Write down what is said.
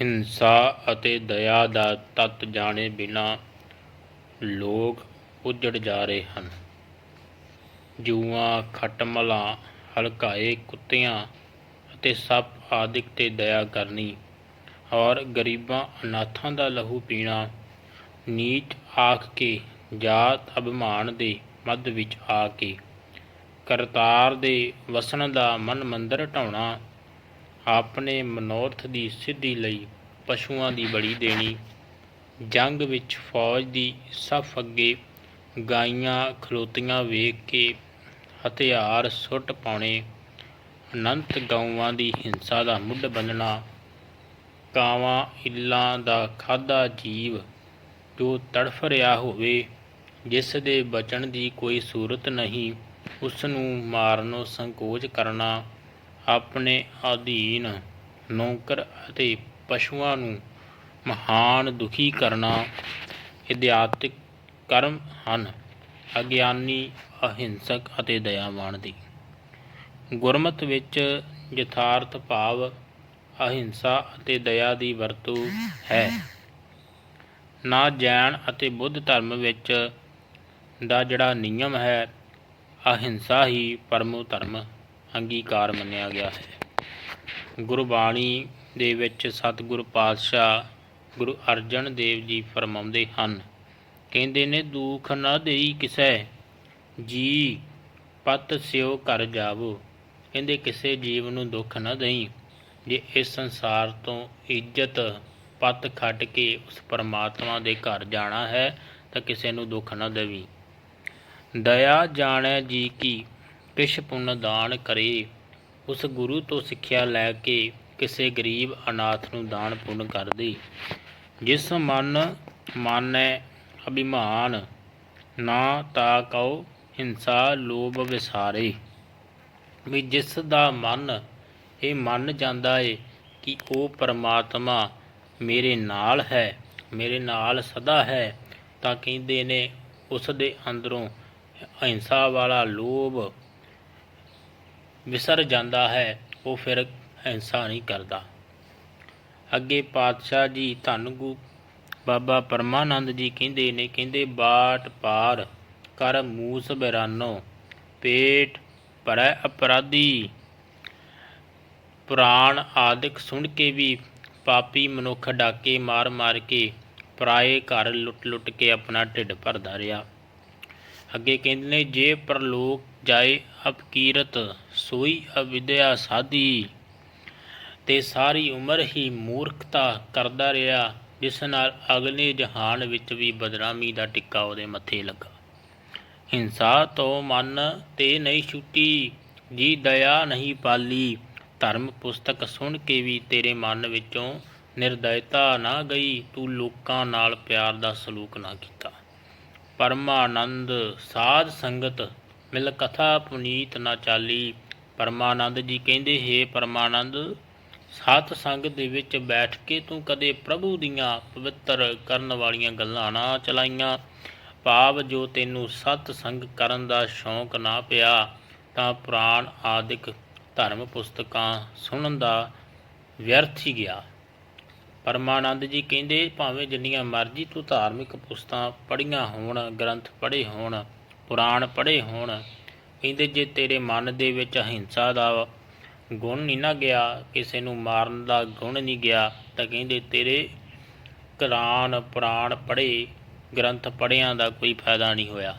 ਹਿੰਸਾ ਅਤੇ ਦਇਆ ਦਾ ਤੱਤ ਜਾਣੇ ਬਿਨਾ ਲੋਕ ਉੱਜੜ ਜਾ ਰਹੇ ਹਨ। ਜੂਆਂ, ਖਟਮਲਾਂ, ਹਲਕਾਏ, ਕੁੱਤਿਆਂ ਅਤੇ ਸੱਪ ਆਦਿਕ ਤੇ ਦਇਆ ਕਰਨੀ ਔਰ ਗਰੀਬਾਂ ਅਨਾਥਾਂ ਦਾ ਲਹੂ ਪੀਣਾ ਨੀਚ ਆਖ ਕੇ ਜਾਤ ਅਭਿਮਾਨ ਦੇ ਮੱਧ ਵਿੱਚ ਆ ਕੇ ਕਰਤਾਰ ਦੇ ਵਸਣ ਦਾ ਮਨ ਮੰਦਰ ਢਾਉਣਾ ਆਪਣੇ ਮਨੋਰਥ ਦੀ ਸਿੱਧੀ ਲਈ ਪਸ਼ੂਆਂ ਦੀ ਬਲੀ ਦੇਣੀ। ਜੰਗ ਵਿੱਚ ਫੌਜ ਦੀ ਸਫ ਅੱਗੇ ਗਾਈਆਂ ਖਲੋਤੀਆਂ ਵੇਖ ਕੇ ਹਥਿਆਰ ਸੁੱਟ ਪਾਉਣੇ, ਅਨੰਤ ਗਊਆਂ ਦੀ ਹਿੰਸਾ ਦਾ ਮੁੱਢ ਬੰਨਣਾ, ਕਾਵਾਂ ਇੱਲਾਂ ਦਾ ਖਾਦਾ ਜੀਵ ਜੋ ਤੜਫ ਰਿਹਾ ਹੋਵੇ, ਜਿਸ ਦੇ ਬਚਣ ਦੀ ਕੋਈ ਸੂਰਤ ਨਹੀਂ ਉਸ ਨੂੰ ਮਾਰਨੋਂ ਸੰਕੋਚ ਕਰਨਾ ਆਪਣੇ ਅਧੀਨ ਨੌਕਰ ਅਤੇ ਪਸ਼ੂਆਂ ਨੂੰ ਮਹਾਨ ਦੁਖੀ ਕਰਨਾ ਇਦਿਆਤਿਕ ਕਰਮ ਹਨ। ਅਗਿਆਨੀ, ਅਹਿੰਸਕ ਅਤੇ ਦਇਆਵਾਨ ਦੀ। ਗੁਰਮਤ ਵਿੱਚ ਯਥਾਰਥ ਭਾਵ, ਅਹਿੰਸਾ ਅਤੇ ਦਇਆ ਦੀ ਵਰਤੋਂ ਹੈ। ਨਾ ਜੈਨ ਅਤੇ ਬੁੱਧ ਧਰਮ ਵਿੱਚ ਦਾ ਜਿਹੜਾ ਨਿਯਮ ਹੈ, ਅਹਿੰਸਾ ਹੀ ਪਰਮੋ ਧਰਮ ਅੰਗੀਕਾਰ ਮੰਨਿਆ ਗਿਆ ਹੈ। ਗੁਰਬਾਣੀ ਦੇ ਵਿੱਚ ਸਤਿਗੁਰ ਪਾਤਸ਼ਾਹ ਗੁਰੂ ਅਰਜਨ ਦੇਵ ਜੀ ਫਰਮਾਉਂਦੇ ਹਨ, ਕਹਿੰਦੇ ਨੇ, ਦੁੱਖ ਨਾ ਦੇਈ ਕਿਸੈ, ਜੀ ਪਤ ਸਿਓ ਕਰ ਜਾਵੋ। ਕਹਿੰਦੇ, ਕਿਸੇ ਜੀਵ ਨੂੰ ਦੁੱਖ ਨਾ ਦੇਈ, ਜੇ ਇਸ ਸੰਸਾਰ ਤੋਂ ਇੱਜ਼ਤ ਪਤ ਖੱਟ ਕੇ ਉਸ ਪਰਮਾਤਮਾ ਦੇ ਘਰ ਜਾਣਾ ਹੈ, ਤਾਂ ਕਿਸੇ ਨੂੰ ਦੁੱਖ ਨਾ ਦੇਵੀ। ਦਇਆ ਜਾਣੈ ਜੀ ਕੀ ਕਿਛ ਪੁੰਨ ਦਾਨ ਕਰੇ। ਉਸ ਗੁਰੂ ਤੋਂ ਸਿੱਖਿਆ ਲੈ ਕੇ ਕਿਸੇ ਗਰੀਬ ਅਨਾਥ ਨੂੰ ਦਾਨ ਪੁੰਨ ਕਰ ਦੇ। ਜਿਸ ਮਨ ਮਾਨੈ ਅਭਿਮਾਨ, ਨਾ ਤਾ ਕਉ ਹਿੰਸਾ ਲੋਭ ਵਿਸਾਰੇ। ਵੀ ਜਿਸ ਦਾ ਮਨ, ਇਹ ਮੰਨ ਜਾਂਦਾ ਏ ਕਿ ਉਹ ਪਰਮਾਤਮਾ ਮੇਰੇ ਨਾਲ ਹੈ, ਮੇਰੇ ਨਾਲ ਸਦਾ ਹੈ, ਤਾਂ ਕਹਿੰਦੇ ਨੇ ਉਸ ਦੇ ਅੰਦਰੋਂ ਅਹਿੰਸਾ ਵਾਲਾ ਲੋਭ ਵਿਸਰ ਜਾਂਦਾ ਹੈ, ਉਹ ਫਿਰ ਹਿੰਸਾ ਨਹੀਂ ਕਰਦਾ। ਅੱਗੇ ਪਾਤਸ਼ਾਹ ਜੀ ਧੰਨ ਗੁ, ਬਾਬਾ ਪਰਮਾਨੰਦ ਜੀ ਕਹਿੰਦੇ ਨੇ, ਕਹਿੰਦੇ ਬਾਟ ਪਾਰ ਕਰ ਮੂਸ ਬਿਰਾਨੋ ਪੇਟ ਭਰੈ ਅਪਰਾਧੀ। ਪੁਰਾਣ ਆਦਿਕ ਸੁਣ ਕੇ ਵੀ ਪਾਪੀ ਮਨੁੱਖ ਡਾਕੇ ਮਾਰ ਮਾਰ ਕੇ ਪਰਾਏ ਘਰ ਲੁੱਟ ਲੁੱਟ ਕੇ ਆਪਣਾ ਢਿੱਡ ਭਰਦਾ ਰਿਹਾ। ਅੱਗੇ ਕਹਿੰਦੇ ਨੇ, ਜੇ ਪਰਲੋਕ ਜਾਏ ਅਪਕੀਰਤ ਸੋਈ ਅਵਿਦਿਆ ਸਾਧੀ। ਤੇ ਸਾਰੀ ਉਮਰ ਹੀ ਮੂਰਖਤਾ ਕਰਦਾ ਰਿਹਾ, ਜਿਸ ਨਾਲ ਅਗਲੇ ਜਹਾਨ ਵਿੱਚ ਵੀ ਬਦਨਾਮੀ ਦਾ ਟਿੱਕਾ ਉਹਦੇ ਮੱਥੇ ਲੱਗਾ। ਹਿੰਸਾ ਤੋਂ ਮਨ ਤੇ ਨਹੀਂ ਛੁੱਟੀ, ਜੀ ਦਇਆ ਨਹੀਂ ਪਾਲੀ। ਧਰਮ ਪੁਸਤਕ ਸੁਣ ਕੇ ਵੀ ਤੇਰੇ ਮਨ ਵਿੱਚੋਂ ਨਿਰਦਇਤਾ ਨਾ ਗਈ, ਤੂੰ ਲੋਕਾਂ ਨਾਲ ਪਿਆਰ ਦਾ ਸਲੂਕ ਨਾ ਕੀਤਾ। ਪਰਮਾਨੰਦ ਸਾਧ ਸੰਗਤ ਮਿਲ ਕਥਾ ਪੁਨੀਤ ਨਾ ਚਾਲੀ। ਪਰਮਾਨੰਦ ਜੀ ਕਹਿੰਦੇ, ਹੈ ਪਰਮਾਨੰਦ ਸਤ ਸੰਗ ਦੇ ਵਿੱਚ ਬੈਠ ਕੇ ਤੂੰ ਕਦੇ ਪ੍ਰਭੂ ਦੀਆਂ ਪਵਿੱਤਰ ਕਰਨ ਵਾਲੀਆਂ ਗੱਲਾਂ ਨਾ ਚਲਾਈਆਂ। ਭਾਵ ਜੋ ਤੈਨੂੰ ਸਤ ਸੰਗ ਕਰਨ ਦਾ ਸ਼ੌਂਕ ਨਾ ਪਿਆ, ਤਾਂ ਪੁਰਾਣ ਆਦਿਕ ਧਰਮ ਪੁਸਤਕਾਂ ਸੁਣਨ ਦਾ ਵਿਅਰਥ ਹੀ ਗਿਆ। ਪਰਮਾਨੰਦ ਜੀ ਕਹਿੰਦੇ, ਭਾਵੇਂ ਜਿੰਨੀਆਂ ਮਰਜ਼ੀ ਤੂੰ ਧਾਰਮਿਕ ਪੁਸਤਕਾਂ ਪੜ੍ਹੀਆਂ ਹੋਣ, ਗ੍ਰੰਥ ਪੜ੍ਹੇ ਹੋਣ, ਪੁਰਾਣ ਪੜ੍ਹੇ ਹੋਣ, ਕਹਿੰਦੇ, ਜੇ ਤੇਰੇ ਮਨ ਦੇ ਵਿੱਚ ਅਹਿੰਸਾ ਦਾ ਗੁਣ ਨਹੀਂ ਨਾ ਗਿਆ, ਕਿਸੇ ਨੂੰ ਮਾਰਨ ਦਾ ਗੁਣ ਨਹੀਂ ਗਿਆ, ਤਾਂ ਕਹਿੰਦੇ, ਤੇਰੇ ਕੁਰਾਨ ਪੁਰਾਣ ਪੜ੍ਹੇ ਗ੍ਰੰਥ ਪੜ੍ਹਿਆਂ ਦਾ ਕੋਈ ਫਾਇਦਾ ਨਹੀਂ ਹੋਇਆ।